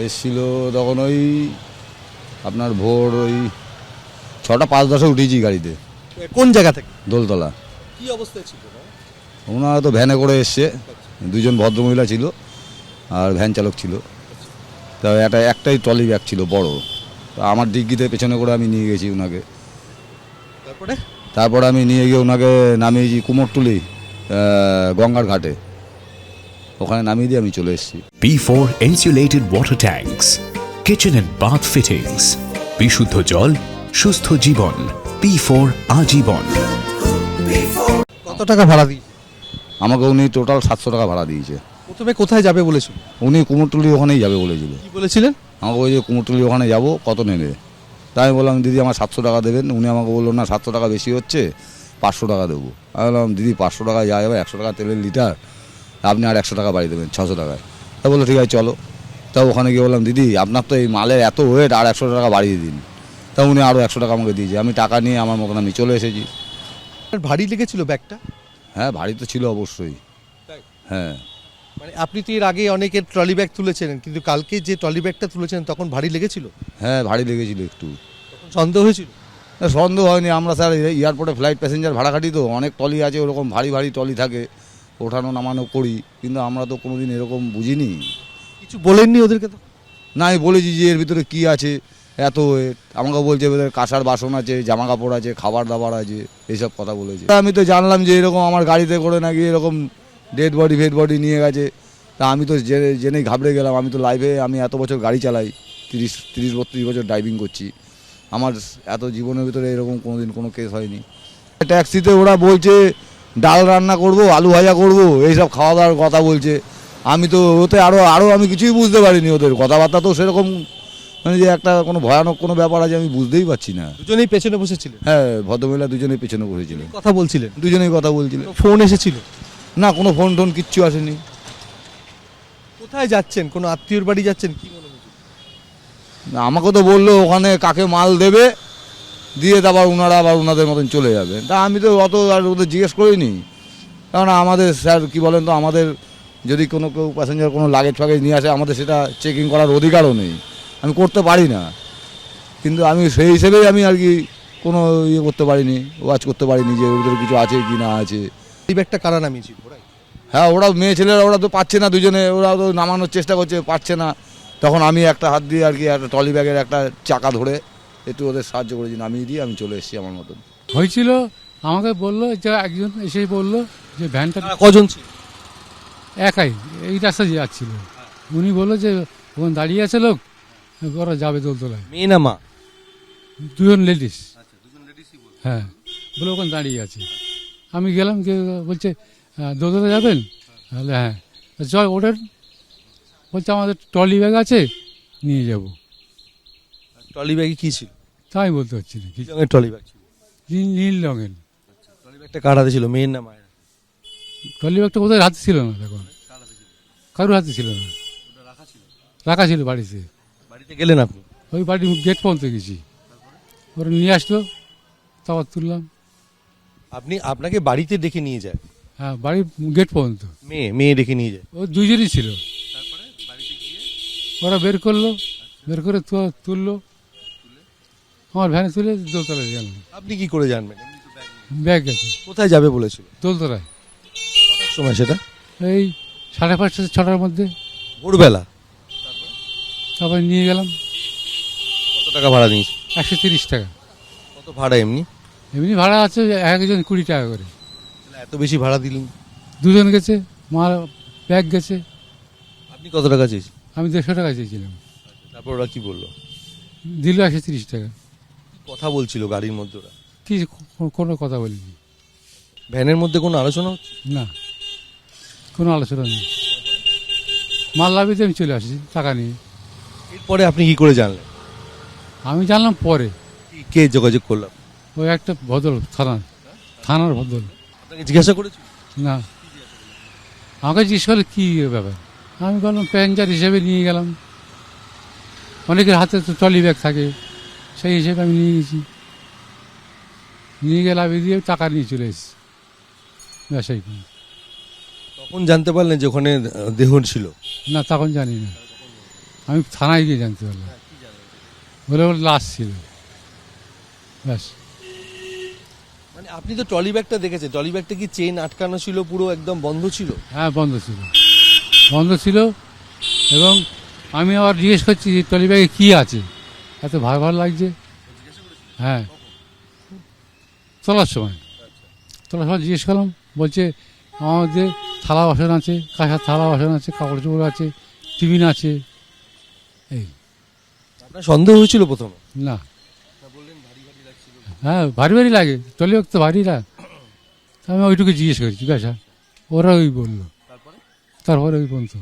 এসছিল তখন ওই আপনার ভোর ওই ছটা পাঁচ দশে উঠেছি গাড়িতে। কোন জায়গা থেকে? দোলতলা। কি অবস্থায় ছিল ওনারা তো ভ্যানে করে এসছে। দুজন ভদ্রমহিলা ছিল আর ভ্যান চালক ছিল। তা একটা একটাই ট্রলি ব্যাগ ছিল বড়। তা আমার ডিগ্গিতে পেছনে করে আমি নিয়ে গেছি ওনাকে তারপরে? তারপর আমি নিয়ে গিয়ে ওনাকে নামিয়েছি কুমোরটুলি গঙ্গার ঘাটে। ওখানে নামিয়ে দিয়ে আমি চলে এসেছি। B4 insulated water tanks, kitchen and bath fittings, বিশুদ্ধ জল সুস্থ জীবন P4 আজীবন। কত টাকা ভাড়া দিই আমাকে উনি টোটাল সাতশো টাকা ভাড়া দিয়েছে। প্রথমে কোথায় যাবে বলেছিল উনি কুমোরটুলি ওখানেই যাবে বলেছিল। কি বলেছিলেন? আমাকে ওই যে কুমোরটুলি ওখানে যাব কত নেবে? তাই আমি বললাম দিদি আমার সাতশো টাকা দেবেন। উনি আমাকে বলল না সাতশো টাকা বেশি হচ্ছে পাঁচশো টাকা দেবো। আমি বললাম দিদি পাঁচশো টাকা যা যাবে? একশো টাকা তেলের লিটার? আপনি আর একশো টাকা বাড়িয়ে দেবেন ছশো টাকায়। তা বলল ঠিক আছে চলো। তা ওখানে গিয়ে বললাম দিদি আপনার তো এই মালের এত ওয়েট আর একশো টাকা বাড়িয়ে দিন। তা উনি আরও একশো টাকা আমাকে দিয়েছে। আমি টাকা নিয়ে আমার মতন আমি চলে এসেছি। ভারী লেগেছিল ব্যাগটা? হ্যাঁ ভারী তো ছিল অবশ্যই। হ্যাঁ। মানে আপনি তো এর আগে অনেকের ট্রলি ব্যাগ তুলেছিলেন কিন্তু কালকে যে ট্রলি ব্যাগটা তুলেছেন তখন ভারী লেগেছিল? হ্যাঁ ভারী লেগেছিল একটু। সন্দেহ হয়েছিল? সন্দেহ হয়নি। আমরা স্যার এয়ারপোর্টে ফ্লাইট প্যাসেঞ্জার ভাড়া খাটি তো অনেক টলি আছে ওরকম ভারী ভারী টলি থাকে। ওঠানো নামানো করি কিন্তু আমরা তো কোনোদিন এরকম বুঝিনি। কিছু বলেননি ওদেরকে তো? না আমি বলেছি যে এর ভিতরে কি আছে এত। আমাকে বলছে এবার কাঁসার বাসন আছে জামা কাপড় আছে খাবার দাবার আছে এইসব কথা বলেছে। আমি তো জানলাম যে এরকম আমার গাড়িতে করে নাকি এরকম ডেড বডি ফেড বডি নিয়ে গেছে। তা আমি তো জেনে জেনেই ঘাবড়ে গেলাম। আমি তো লাইভে আমি এত বছর গাড়ি চালাই তিরিশ তিরিশ বত্রিশ বছর ড্রাইভিং করছি। আমার এত জীবনের ভিতরে এরকম কোনোদিন কোনো কেস হয়নি। ট্যাক্সিতে ওরা বলছে ডাল রান্না করব আলু ভাজা করব এইসব খাওয়া দাওয়ার কথা বলছে। আমি তো ওতে আরও আরও আমি কিছুই বুঝতে পারিনি ওদের। কথাবার্তা তো সেরকম মানে যে একটা কোনো ভয়ানক কোনো ব্যাপার আছে আমি বুঝতেই পারছি না। দুজনেই পেছনে বসেছিলেন? হ্যাঁ ভদ্রমহিলা দুজনেই পেছনে বসেছিলেন। কথা বলছিলেন? দুজনেই কথা বলছিলেন। ফোন এসেছিল? না কোনো ফোন টোন কিচ্ছু আসেনি। কোথায় যাচ্ছেন? কোনো আত্মীয়র বাড়ি যাচ্ছেন? কি মনে হচ্ছে? আমাকে তো বলল ওখানে কাকে মাল দেবে দিয়ে তারপর ওনারা আবার ওনাদের মতন চলে যাবে। তা আমি তো অত আর ওদের জিজ্ঞেস করিনি। কারণ আমাদের স্যার কি বলেন তো আমাদের যদি কোনো কেউ প্যাসেঞ্জার কোনো লাগেজ ফাগেজ নিয়ে আসে আমাদের সেটা চেকিং করার অধিকারও নেই। আমি করতে পারি না। কিন্তু আমি সেই হিসেবেই আমি আর কি কোনো ইয়ে করতে পারিনি ওয়াচ করতে পারিনি যে ওদের কিছু আছে কি না আছে। এই ব্যাগটা কারা নামিয়েছিল? ওরাই। হ্যাঁ ওরা মেয়ে ছেলেরা ওরা তো পাচ্ছে না দুজনে ওরা তো নামানোর চেষ্টা করছে পাচ্ছে না। তখন আমি একটা হাত দিয়ে আর কি একটা ট্রলি ব্যাগের একটা চাকা ধরে একটু ওদের সাহায্য করেছি নামিয়ে দিয়ে আমি চলে এসেছি আমার মতন। হয়েছিল? আমাকে বলল যে একজন এসে বলল যে ভ্যানটা কজন ছিল? একাই এই রাস্তা যাচ্ছিল। উনি বলল যে ওখানে দাঁড়িয়ে আছে লোক ওরা যাবে দোলতলায়। মেয়ে না মা? দুজন লেডিস হ্যাঁ বলে ওখানে দাঁড়িয়ে আছে। আমি গেলাম গিয়ে বলছে দোলতলা যাবেন? তাহলে হ্যাঁ। চল ওঠেন। বলছে আমাদের ট্রলি ব্যাগ আছে নিয়ে যাব। ট্রলি ব্যাগে কি ছিল? তাই বলতে পারছি না কি রঙের ট্রলি ব্যাগ ছিল? নীল নীল রঙের। ট্রলি ব্যাগটা কার হাতে ছিল? মেয়ের না মায়ের? ট্রলি ব্যাগটা ওদের হাতে ছিল না তখন? কারোর হাতে ছিল না? রাখা ছিল বাড়িতে। বাড়িতে গেলেন আপনি? ওই বাড়ির গেট পর্যন্ত গেছি। ওরা নিয়ে আসলো তারপর তুললাম। আপনি আপনাকে বাড়িতে ডেকে নিয়ে যায়? হ্যাঁ বাড়ির গেট পর্যন্ত। মেয়ে মেয়ে ডেকে নিয়ে যায়? ও দুইজনই ছিল। ওরা বের করল বের করে তু- তুললো। আমার ভ্যানে তুলে দোলতলায় গেলাম। আপনি কি করে জানবেন? ব্যাগ গেছে। কোথায় যাবে বলেছিল? দোলতলায়। কটার সময় সেটা? এই সাড়ে পাঁচটা ছটার মধ্যে। ভোরবেলা? তারপর নিয়ে গেলাম। কত টাকা ভাড়া নিয়েছে একশো তিরিশ টাকা। কত ভাড়া এমনি? এমনি ভাড়া আছে একজন কুড়ি টাকা করে। এত বেশি ভাড়া দিলেন? দুজন গেছে মার ব্যাগ গেছে। আপনি কত টাকা চেয়েছেন আমি দেড়শো টাকা চেয়েছিলাম। তারপর ওরা কি বলল? দিল একশো তিরিশ টাকা। কথা বলছিল গাড়ির মধ্যে ওরা? কি কোনো কথা বলিনি। ভ্যানের মধ্যে কোনো আলোচনা হচ্ছে? না কোনো আলোচনা নেই। মাল লাভিতে আমি চলে আসি টাকা নিয়ে। এরপরে আপনি কি করে জানলেন? আমি জানলাম পরে। কি- কে যোগাযোগ করলাম ওই একটা বদল থানা থানার বদল আপনাকে জিজ্ঞাসা করেছি না। আমাকে জিজ্ঞেস করে কী ব্যাপার? আমি বললাম প্যাঞ্জার হিসেবে নিয়ে গেলাম। অনেকের হাতে তো ট্রলি ব্যাগ থাকে। সেই হিসেবে আমি নিয়ে গেছি নিয়ে গেলাম দিয়ে টাকা নিয়ে চলে এসেছি। ব্যবসায়ী তখন জানতে পারলেন যে ওখানে দেহ ছিল? না তখন জানি না। আমি থানায় গিয়ে জানতে পারলাম। বলে ওর লাশ ছিল। ব্যাস। মানে আপনি তো ট্রলি ব্যাগটা দেখেছেন। ট্রলি ব্যাগটা কি চেন আটকানো ছিল পুরো একদম বন্ধ ছিল? হ্যাঁ বন্ধ ছিল। বন্ধ ছিল এবং আমি আবার জিজ্ঞেস করছি যে ট্রলি ব্যাগে কী আছে? এত ভার ভার লাগছে? হ্যাঁ। তোলার সময়। তোলার সময় জিজ্ঞেস করলাম বলছে আমাদের থালা বাসন আছে কাঁসার থালা বাসন আছে কাপড় চোপড় আছে টিফিন আছে। এই। আপনার সন্দেহ হয়েছিল প্রথমে? না। হ্যাঁ ভারী ভারী লাগে। চলে তো ভারী না। আমি ওইটুকু জিজ্ঞেস করেছি ব্যাস হ্যাঁ। ওরা ওই বলল। তারপরে? ওই পর্যন্ত